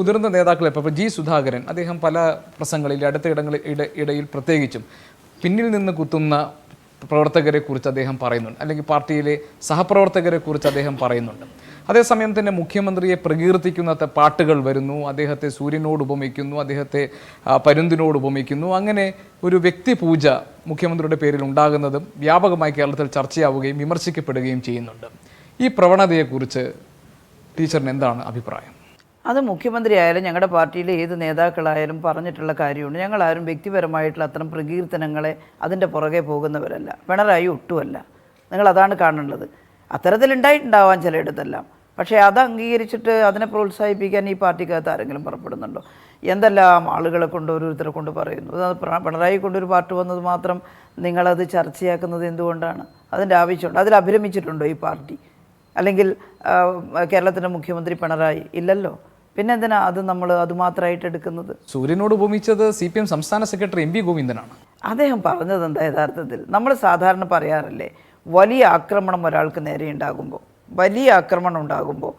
മുതിർന്ന നേതാക്കളെ ഇപ്പോൾ ജി സുധാകരൻ അദ്ദേഹം പല പ്രസംഗങ്ങളിൽ അടുത്ത ഇടങ്ങളിൽ ഇട ഇടയിൽ പ്രത്യേകിച്ചും പിന്നിൽ നിന്ന് കുത്തുന്ന പ്രവർത്തകരെ കുറിച്ച് അദ്ദേഹം പറയുന്നുണ്ട്. അല്ലെങ്കിൽ പാർട്ടിയിലെ സഹപ്രവർത്തകരെ കുറിച്ച് അദ്ദേഹം പറയുന്നുണ്ട്. അതേസമയം തന്നെ മുഖ്യമന്ത്രിയെ പ്രകീർത്തിക്കുന്ന പാട്ടുകൾ വരുന്നു. അദ്ദേഹത്തെ സൂര്യനോട് ഉപമിക്കുന്നു. അദ്ദേഹത്തെ പരുന്തിനോട് ഉപമിക്കുന്നു. അങ്ങനെ ഒരു വ്യക്തി പൂജ മുഖ്യമന്ത്രിയുടെ പേരിൽ ഉണ്ടാകുന്നതും വ്യാപകമായി കേരളത്തിൽ ചർച്ചയാവുകയും വിമർശിക്കപ്പെടുകയും ചെയ്യുന്നുണ്ട്. ഈ പ്രവണതയെക്കുറിച്ച് ടീച്ചറിന് എന്താണ് അഭിപ്രായം? അത് മുഖ്യമന്ത്രി ആയാലും ഞങ്ങളുടെ പാർട്ടിയിലെ ഏത് നേതാക്കളായാലും പറഞ്ഞിട്ടുള്ള കാര്യമുണ്ട്. ഞങ്ങളാരും വ്യക്തിപരമായിട്ടുള്ള അത്തരം പ്രകീർത്തനങ്ങളെ അതിന്റെ പുറകെ പോകുന്നവരല്ല. പിണറായി ഒട്ടുമല്ല. നിങ്ങൾ അതാണ് കാണേണ്ടത്. അത്തരത്തിലുണ്ടായിട്ടുണ്ടാവാൻ ചിലയിടത്തെല്ലാം. പക്ഷേ അത് അംഗീകരിച്ചിട്ട് അതിനെ പ്രോത്സാഹിപ്പിക്കാൻ ഈ പാർട്ടിക്കകത്ത് ആരെങ്കിലും പുറപ്പെടുന്നുണ്ടോ? എന്തെല്ലാം ആളുകളെ കൊണ്ട് ഓരോരുത്തരെ കൊണ്ട് പറയുന്നു? അത് പിണറായി കൊണ്ടൊരു പാർട്ടി വന്നത് മാത്രം നിങ്ങളത് ചർച്ചയാക്കുന്നത് എന്തുകൊണ്ടാണ്? അതിന്റെ ആവശ്യമുണ്ട്. അതിൽ അഭിരമിച്ചിട്ടുണ്ടോ ഈ പാർട്ടി? അല്ലെങ്കിൽ കേരളത്തിന്റെ മുഖ്യമന്ത്രി പിണറായി ഇല്ലല്ലോ? പിന്നെ എന്തിനാ അത് നമ്മൾ അതുമാത്രമായിട്ട് എടുക്കുന്നത്? സൂര്യനോട് ഉപമിച്ചത് സി പി എം സംസ്ഥാന സെക്രട്ടറി എം വി ഗോവിന്ദനാണ്. അദ്ദേഹം പറഞ്ഞത് എന്താ യഥാർത്ഥത്തിൽ? നമ്മൾ സാധാരണ പറയാറില്ലേ വലിയ ആക്രമണം ഒരാൾക്ക് നേരെ ഉണ്ടാകുമ്പോൾ വലിയ ആക്രമണം ഉണ്ടാകുമ്പോൾ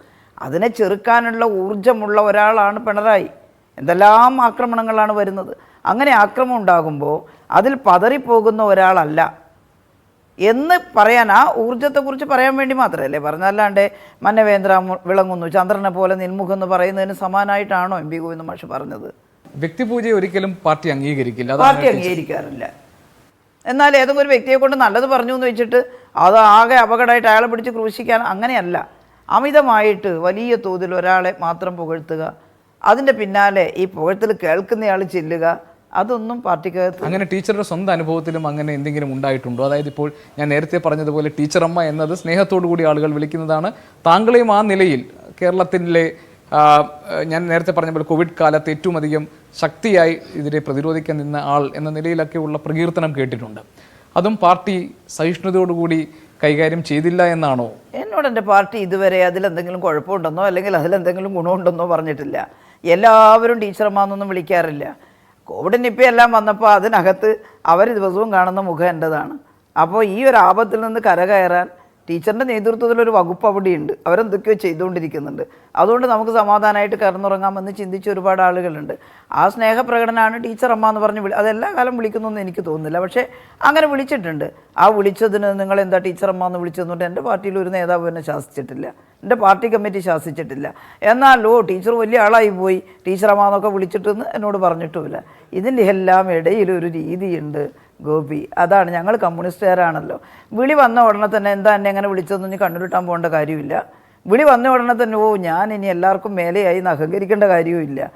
അതിനെ ചെറുക്കാനുള്ള ഊർജമുള്ള ഒരാളാണ് പിണറായി. എന്തെല്ലാം ആക്രമണങ്ങളാണ് വരുന്നത്? അങ്ങനെ ആക്രമം ഉണ്ടാകുമ്പോൾ അതിൽ പതറിപ്പോകുന്ന ഒരാളല്ല എന്ന് പറയാൻ ആ ഊർജത്തെക്കുറിച്ച് പറയാൻ വേണ്ടി മാത്രമല്ലേ? പറഞ്ഞല്ലാണ്ട് മന്നവേന്ദ്ര വിളങ്ങുന്നു ചന്ദ്രനെ പോലെ നിൽമുഖം എന്ന് പറയുന്നതിന് സമാനമായിട്ടാണോ എം പി ഗോവിന്ദ മാഷ് പറഞ്ഞത്? വ്യക്തിപൂജയെ ഒരിക്കലും പാർട്ടി അംഗീകരിക്കില്ല. പാർട്ടി അംഗീകരിക്കാറില്ല. എന്നാൽ ഏതെങ്കിലും ഒരു വ്യക്തിയെ കൊണ്ട് നല്ലത് പറഞ്ഞു എന്ന് വെച്ചിട്ട് അത് ആകെ അപകടമായിട്ട് അയാളെ പിടിച്ച് ക്രൂശിക്കാൻ അങ്ങനെയല്ല. അമിതമായിട്ട് വലിയ തോതിൽ ഒരാളെ മാത്രം പുകഴ്ത്തുക അതിന്റെ പിന്നാലെ ഈ പുകഴ്ത്തൽ കേൾക്കുന്നയാൾ ചെല്ലുക അതൊന്നും പാർട്ടിക്കകത്ത് അങ്ങനെ ടീച്ചറുടെ സ്വന്തം അനുഭവത്തിലും അങ്ങനെ എന്തെങ്കിലും ഉണ്ടായിട്ടുണ്ടോ? അതായത് ഇപ്പോൾ ഞാൻ നേരത്തെ പറഞ്ഞതുപോലെ ടീച്ചറമ്മ എന്നത് സ്നേഹത്തോടു കൂടി ആളുകൾ വിളിക്കുന്നതാണ്. താങ്കളെയും ആ നിലയിൽ കേരളത്തിലെ ഞാൻ നേരത്തെ പറഞ്ഞ പോലെ കോവിഡ് കാലത്ത് ഏറ്റവും അധികം ശക്തിയായി ഇതിനെ പ്രതിരോധിക്കാൻ നിന്ന ആൾ എന്ന നിലയിലൊക്കെയുള്ള പ്രകീർത്തനം കേട്ടിട്ടുണ്ട്. അതും പാർട്ടി സഹിഷ്ണുതയോടുകൂടി കൈകാര്യം ചെയ്തില്ല എന്നാണോ? എന്നോട് എന്റെ പാർട്ടി ഇതുവരെ അതിലെന്തെങ്കിലും കുഴപ്പമുണ്ടെന്നോ അല്ലെങ്കിൽ അതിലെന്തെങ്കിലും ഗുണമുണ്ടെന്നോ പറഞ്ഞിട്ടില്ല. എല്ലാവരും ടീച്ചർമാന്നൊന്നും വിളിക്കാറില്ല. കോവിഡ് നിപ്പ എല്ലാം വന്നപ്പോൾ അതിനകത്ത് അവർ ദിവസവും കാണുന്ന മുഖം എന്റെതാണ് അപ്പോൾ ഈ ഒരു ആപത്തിൽ നിന്ന് കരകയറാൻ ടീച്ചറിന്റെ നേതൃത്വത്തിൽ ഒരു വകുപ്പ് അവിടെയുണ്ട്. അവരെന്തൊക്കെയോ ചെയ്തുകൊണ്ടിരിക്കുന്നുണ്ട്. അതുകൊണ്ട് നമുക്ക് സമാധാനമായിട്ട് കിടന്നുറങ്ങാമെന്ന് ചിന്തിച്ച ഒരുപാട് ആളുകളുണ്ട്. ആ സ്നേഹപ്രകടനമാണ് ടീച്ചർ അമ്മ എന്ന് പറഞ്ഞ് വിളി അതെല്ലാ കാലം വിളിക്കുന്നൊന്നും എനിക്ക് തോന്നുന്നില്ല. പക്ഷേ അങ്ങനെ വിളിച്ചിട്ടുണ്ട്. ആ വിളിച്ചതിന് നിങ്ങൾ എന്താ ടീച്ചർ അമ്മ എന്ന് വിളിച്ചതുകൊണ്ട് എന്റെ പാർട്ടിയിൽ ഒരു നേതാവ് എന്നെ ശാസിച്ചിട്ടില്ല. എന്റെ പാർട്ടി കമ്മിറ്റി ശാസിച്ചിട്ടില്ല. എന്നാൽ ഓ ടീച്ചർ വലിയ ആളായി പോയി. എന്നൊക്കെ വിളിച്ചിട്ടെന്ന് എന്നോട് പറഞ്ഞിട്ടുമില്ല. ഇതിന്റെ എല്ലാം ഇടയിലൊരു രീതിയുണ്ട് ഗോപി. അതാണ് ഞങ്ങൾ കമ്മ്യൂണിസ്റ്റുകാരാണല്ലോ. വിളി വന്ന ഉടനെ തന്നെ എന്താ എന്നെ എങ്ങനെ വിളിച്ചതെന്ന് കണ്ണുരുട്ടാൻ പോകേണ്ട കാര്യമില്ല. വിളി വന്ന ഉടനെ തന്നെ ഓ ഞാൻ ഇനി എല്ലാവർക്കും മേലെയായി അഹങ്കരിക്കേണ്ട കാര്യവുമില്ല.